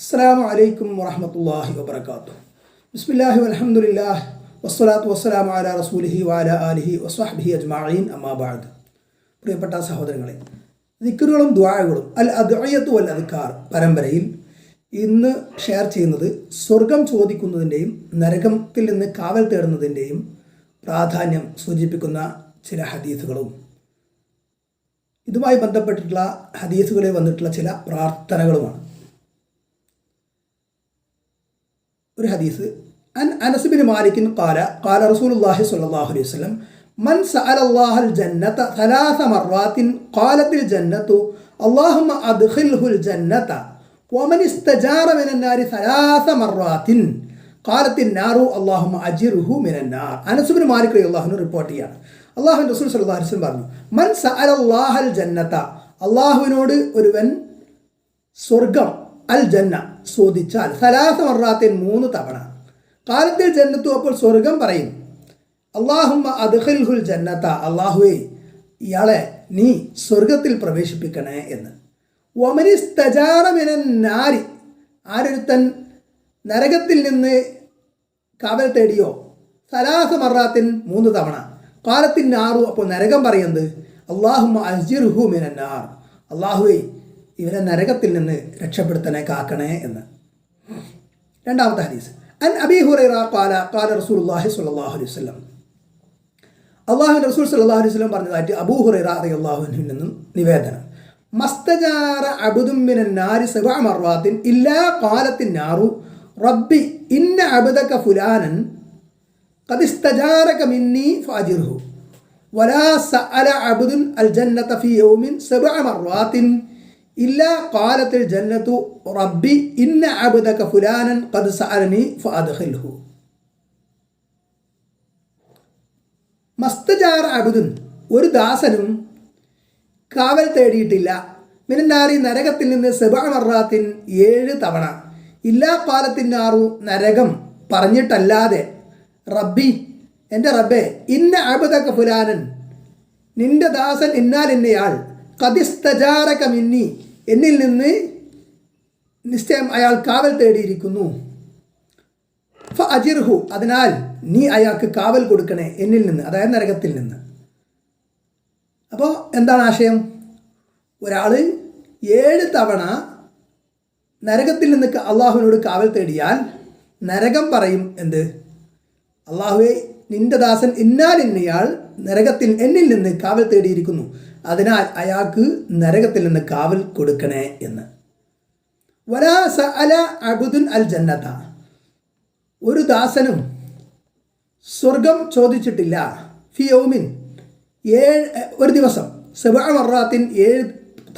അസ്സാം വലൈക്കും വാഹമത്തല്ലാഹി വാത്തു ബിസ്മില്ലാഹി അലഹമുല്ലാ വസ്സലാത്തു വസ്സലാം ആല റസൂലിഹി വാല അലിഹി വസ്വാഹ്ബിഹി അജ്മാഈൻ അമ്മാബാദ് പ്രിയപ്പെട്ട സഹോദരങ്ങളെ ദിക്കറുകളും ദ്വാഴകളും അൽ അദ്വയത്തു അൽ അദ്ക്കാർ പരമ്പരയിൽ ഇന്ന് ഷെയർ ചെയ്യുന്നത് സ്വർഗം ചോദിക്കുന്നതിന്റെയും നരകത്തിൽ നിന്ന് കാവൽ തേടുന്നതിന്റെയും പ്രാധാന്യം സൂചിപ്പിക്കുന്ന ചില ഹദീസുകളും. ഇതുമായി ബന്ധപ്പെട്ടിട്ടുള്ള ഹദീസുകളിൽ വന്നിട്ടുള്ള ചില പ്രാർത്ഥനകളുമാണ്. ഒരു ഹദീസ് അൻ Anas bin മാലിക്കിൻ قال قال رسول الله صلى الله عليه وسلم من سأل الله الجنة ثلاث مرات قالت الجنة اللهم أدخله الجنة ومن استجار من النار ثلاث مرات قالت النار اللهم أجره من النار Anas bin Malik അള്ളാഹുന് report ചെയ്യാണ് അള്ളാഹു റസൂൽ സല്ലല്ലാഹു അലൈഹി വസല്ലം പറഞ്ഞു മൻ സഅല അല്ലാഹൽ ജന്നത അള്ളാഹുവിനോട് ഒരുവൻ സ്വർഗം അൽ ജന്ന ചോദിച്ചാൽ സലാസ മറാത്തിൻ മൂന്ന് തവണ. കാലത്തിൽ ജന്നത്തു അപ്പോൾ സ്വർഗം പറയും അള്ളാഹുമ്മ അദ്ഹൽഹുൽ ജന്നത്ത അള്ളാഹുവേ ഇയാളെ നീ സ്വർഗത്തിൽ പ്രവേശിപ്പിക്കണേ എന്ന്. ഒമനിസ്തജാറമിനാരി ആരൊരുത്തൻ നരകത്തിൽ നിന്ന് കാവൽ തേടിയോ? സലാസ മറാത്തിൻ മൂന്ന് തവണ. കാലത്തിൻ നാറു അപ്പോൾ നരകം പറയുന്നത് അള്ളാഹുമ്മ അസ്ജിർഹു മിനന്നാർ അള്ളാഹുവേ ഇവരെ നരകത്തിൽ നിന്ന് രക്ഷപ്പെടുത്തനെ കാക്കണേ എന്ന്. രണ്ടാമത്തെ ഹദീസ്. അൻ അബി ഹുറൈറ കാല കാല റസൂൽ അള്ളാഹി സ്വല്ലാഹു അലൈഹി വസല്ലം. അള്ളാഹു റസൂൽ സല്ലാഹു അലൈഹി വസല്ലം പറഞ്ഞതായിട്ട് അബൂ ഹുറൈറ അറി അള്ളാഹുവിൽ നിന്നും നിവേദനം. മസ്തജാറ അബുദുംബിൻ നാരി സബഅ മർവാത്തിൻ ഇല്ലാ കാലത്തിൻ നാറു. റബ്ബി ഇന്ന അബുദക്ക ഫുലാനൻ. കതിസ്തജാരക മിന്നി ഫാജിർഹു. വലാ സഅല അബുദുൻ അൽ ജന്നത ഫീ യൗമിൻ സബഅ മർവാത്തിൻ. ഇല്ലാ കാലത്തിൽ ജന്നത്തു റബ്ബി ഇന്ന അബുദക ഫുലാനൻ ഖദ് സഅലനി ഫഅദ്ഖിൽഹു. മസ്തജാർ അബുദുൻ ഒരു ദാസനും കാവൽ തേടിയിട്ടില്ല. മിനന്നാറി നരകത്തിൽ നിന്ന് സെബാമറാത്തിൻ ഏഴ് തവണ. ഇല്ലാ കാലത്തിനാറു നരകം പറഞ്ഞിട്ടല്ലാതെ റബ്ബി എന്റെ റബ്ബെ ഇന്ന അബുദക ഫുലാനൻ നിന്റെ ദാസൻ ഇന്നാലിന്നയാൾ കതിസ്തജാരക മിന്നി എന്നിൽ നിന്ന് നിശ്ചയം അയാൾ കാവൽ തേടിയിരിക്കുന്നു. ഫ അജിർഹു അതിനാൽ നീ അയാൾക്ക് കാവൽ കൊടുക്കണേ എന്നിൽ നിന്ന് അതായത് നരകത്തിൽ നിന്ന്. അപ്പോൾ എന്താണ് ആശയം? ഒരാൾ ഏഴ് തവണ നരകത്തിൽ നിന്ന് അള്ളാഹുവിനോട് കാവൽ തേടിയാൽ നരകം പറയും എന്ത്? അള്ളാഹുവെ നിന്റെ ദാസൻ ഇന്നാലിന്നയാൾ നരകത്തിൽ എന്നിൽ നിന്ന് കാവൽ തേടിയിരിക്കുന്നു. അതിനാൽ അയാൾക്ക് നരകത്തിൽ നിന്ന് കാവൽ കൊടുക്കണേ എന്ന്. വലാ അബുദുൻ അൽ ജന്നത. ഒരു ദാസനും സ്വർഗം ചോദിച്ചിട്ടില്ല. ഫിയോമിൻ ഏഴ് ഒരു ദിവസം. സെബാമറാത്തിൻ ഏഴ്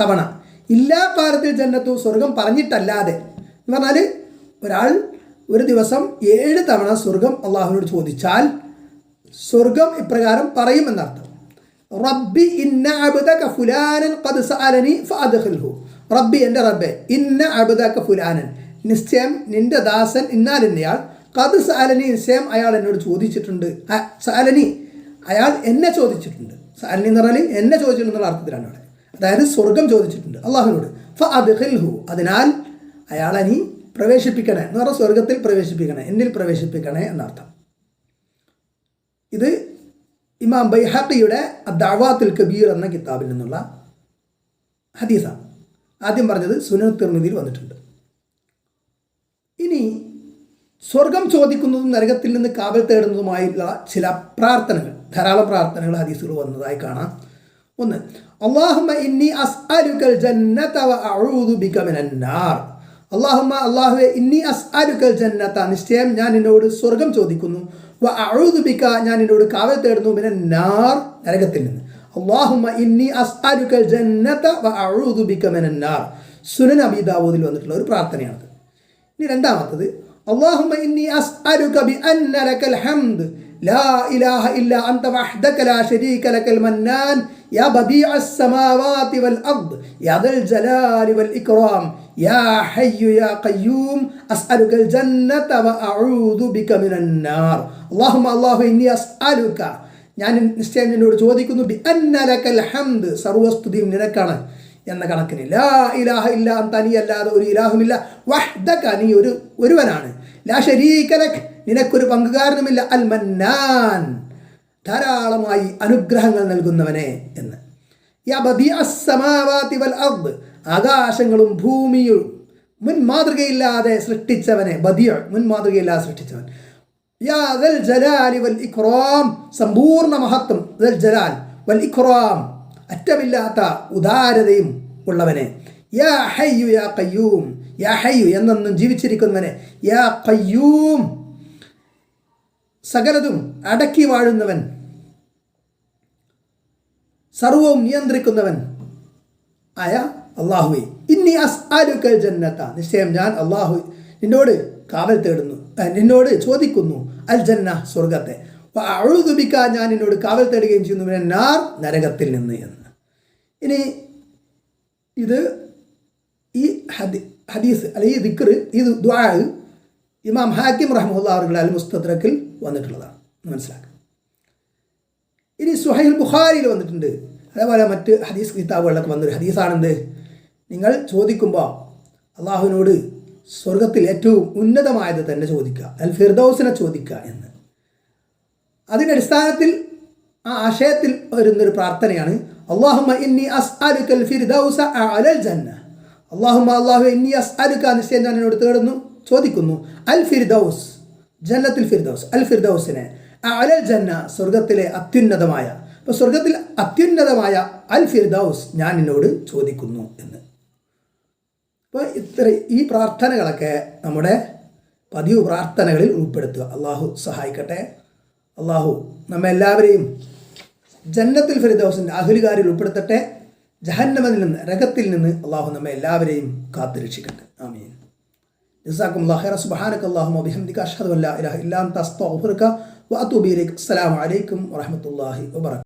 തവണ. ഇല്ലാ കാലത്തിൽ ജന്നത്തു സ്വർഗം പറഞ്ഞിട്ടല്ലാതെ. എന്ന് പറഞ്ഞാൽ ഒരാൾ ഒരു ദിവസം ഏഴ് തവണ സ്വർഗം അള്ളാഹുവിനോട് ചോദിച്ചാൽ സ്വർഗം ഇപ്രകാരം പറയുമെന്നർത്ഥം. റബ്ബി ഇന്ന അബുദക ഫുലാനൻ ഖദ് സഅലനി ഫഅദ്ഖിൽഹു. റബ്ബി എന്റെ റബ്ബെ ഇന്ന അബുദക ഫുലാനൻ. നിശ്ചയം നിന്റെ ദാസൻ ഇന്നാലിന്നയാൾ ഖദ് സാലനി നിശ്ചയം അയാൾ എന്നോട് ചോദിച്ചിട്ടുണ്ട്. സാലനി അയാൾ എന്നെ ചോദിച്ചിട്ടുണ്ട്. സാലനി എന്ന് പറഞ്ഞാൽ എന്നെ ചോദിച്ചിട്ടുണ്ടെന്നുള്ള അർത്ഥത്തിലാണ് അവിടെ. അതായത് സ്വർഗം ചോദിച്ചിട്ടുണ്ട് അള്ളാഹുവിനോട്. ഫ അദ്ഖിൽഹു അതിനാൽ അയാളെ നീ പ്രവേശിപ്പിക്കണേ എന്ന് പറഞ്ഞാൽ സ്വർഗത്തിൽ പ്രവേശിപ്പിക്കണേ എന്നിൽ പ്രവേശിപ്പിക്കണേ എന്നർത്ഥം. ഇത് ഇമാം ബൈഹക്കിയുടെ ദാവാത്തുൽ കബീർ എന്ന കിതാബിൽ നിന്നുള്ള ഹദീസാണ്. ആദ്യം പറഞ്ഞത് സുനൽ തിർമിതിയിൽ വന്നിട്ടുണ്ട്. ഇനി സ്വർഗം ചോദിക്കുന്നതും നരകത്തിൽ നിന്ന് കാവൽ തേടുന്നതുമായുള്ള ചില പ്രാർത്ഥനകൾ ധാരാളം പ്രാർത്ഥനകൾ ഹദീസുകൾ വന്നതായി കാണാം. ഒന്ന് അള്ളാഹുമ്മ ഇന്നി അസ്അലുക്കൽ ജന്നത വ ബിക അള്ളാഹുമ്മ അള്ളാഹുവെ ഇന്നി അസ്അലുക്കൽ ജന്നത നിശ്ചയം ഞാൻ നിന്നോട് സ്വർഗം ചോദിക്കുന്നു. ഞാൻ എന്നോട് കാവൽ തേടുന്നു പിന്നെ നാർ നരകത്തിൽ നിന്ന് ഇന്നി ദാവൂദിൽ വന്നിട്ടുള്ള ഒരു പ്രാർത്ഥനയാണത്. ഇനി രണ്ടാമത്തത് ഇന്നി അസ്അലുക ബി ഹംദ്. لا إله إلا أنت وحدك لا شريك لك المنان يا بديع السماوات والأرض يا ذا الجلال والإكرام يا حي يا قيوم أسألك الجنة وأعوذ بك من النار اللهم الله إني أسألك ഞാൻ നിശ്ചയം നിന്നോട് ചോദിക്കുന്നു ബി അന്നലക്കൽ ഹംദ് സർവസ്തുതിയും നിനക്കാണ് എന്ന കണക്കിന് ലാ ഇലാഹ ഇല്ല തനിയല്ലാതെ ഒരു ഇലാഹുമില്ല വഹ്ദക നീ ഒരു ഒരുവനാണ് ലാ ശരീകലക് നിനക്കൊരു പങ്കുകാരനുമില്ല. അൽ മന്നാൻ ധാരാളമായി അനുഗ്രഹങ്ങൾ നൽകുന്നവനെ എന്ന്. ആകാശങ്ങളും ഭൂമിയും മുൻ മാതൃകയില്ലാതെ സൃഷ്ടിച്ചവനെ. ബദിയ മുൻ മാതൃകയില്ലാതെ സൃഷ്ടിച്ചവൻ. യാ ജലാലി വൽ സമ്പൂർണ മഹത്വം. ജലാൽ വൽ ഇക്റാം അറ്റമില്ലാത്ത ഉദാരതയും ഉള്ളവനെ. യാ ഹയ്യു യാ കയ്യൂം യാ ഹയ്യു എന്നെന്നും ജീവിച്ചിരിക്കുന്നവനെ. യാ കയ്യൂം സകലതും അടക്കി വാഴുന്നവൻ. സർവവും നിയന്ത്രിക്കുന്നവൻ ആയ അള്ളാഹുവെ. ഇന്നി ജന്നത്ത നിശ്ചയം ഞാൻ അള്ളാഹു നിന്നോട് കാവൽ തേടുന്നു നിന്നോട് ചോദിക്കുന്നു അൽ ജന്ന സ്വർഗത്തെ അഴുതുപിക്ക ഞാൻ നിന്നോട് കാവൽ തേടുകയും ചെയ്യുന്നു നാർ നരകത്തിൽ നിന്ന് എന്ന്. ഇനി ഇത് ഈ ഹദി ഹദീസ് ഈ ദിക്ർ ഈ ദ്വാഴ് ഇമാം ഹാക്കിം റഹ്മുല്ലാ അൽ മുസ്തദ്രക്കിൽ വന്നിട്ടുള്ളതാണ്. മനസ്സിലാക്കുക ഇനി സുഹൈൽ ബുഖാരിയിൽ വന്നിട്ടുണ്ട്. അതേപോലെ മറ്റ് ഹദീസ് കിതാബുകളിലൊക്കെ വന്നൊരു ഹദീസാണെന്ത്? നിങ്ങൾ ചോദിക്കുമ്പോൾ അള്ളാഹുവിനോട് സ്വർഗത്തിൽ ഏറ്റവും ഉന്നതമായത് തന്നെ ചോദിക്കുക. അൽ ഫിർദൌസിനെ ചോദിക്കുക എന്ന്. അതിന്റെ അടിസ്ഥാനത്തിൽ ആ ആശയത്തിൽ വരുന്നൊരു പ്രാർത്ഥനയാണ് അള്ളാഹുമ ഇന്നി അസ്അലുക്കൽ ഫിർദൗസ അലൽ ജന്ന. ഇന്നി അസ്അലുക്ക നിശ്ചയം ഞാൻ എന്നോട് തേടുന്നു ചോദിക്കുന്നു അൽ ഫിർദൗസ്. ജന്നത്തിൽ ഫിർദൗസ് അൽ ഫിർദൗസിനെ. അലൽ ജന്ന സ്വർഗത്തിലെ അത്യുന്നതമായ അപ്പോൾ സ്വർഗത്തിൽ അത്യുന്നതമായ അൽ ഫിർദൗസ് ഞാൻ എന്നോട് ചോദിക്കുന്നു എന്ന്. അപ്പോൾ ഇത്ര ഈ പ്രാർത്ഥനകളൊക്കെ നമ്മുടെ പതിവ് പ്രാർത്ഥനകളിൽ ഉൾപ്പെടുത്തുക. അള്ളാഹു സഹായിക്കട്ടെ. അള്ളാഹു നമ്മെല്ലാവരെയും ജന്നത്തിൽ ഫിർദൗസിന്റെ അഹുലുകാരിൽ ഉൾപ്പെടുത്തട്ടെ. ജഹന്നമനിൽ നിന്ന് രകത്തിൽ നിന്ന് അള്ളാഹു നമ്മെ എല്ലാവരെയും കാത്തുരക്ഷിക്കട്ടെ. ആമീൻ. ജസാക്കും അല്ലാഹ് സുബ്ഹാനക അല്ലാഹുമ്മ ബിഹംദിക അഷ്ഹദു അല്ലാ ഇലാഹ ഇല്ലാ അൻത. അസ്തഗ്ഫിറുക വഅതൂബു ഇലൈക്. അസ്സലാമു അലൈക്കും വറഹ്മത്തുള്ളാഹി വബറകാതുഹു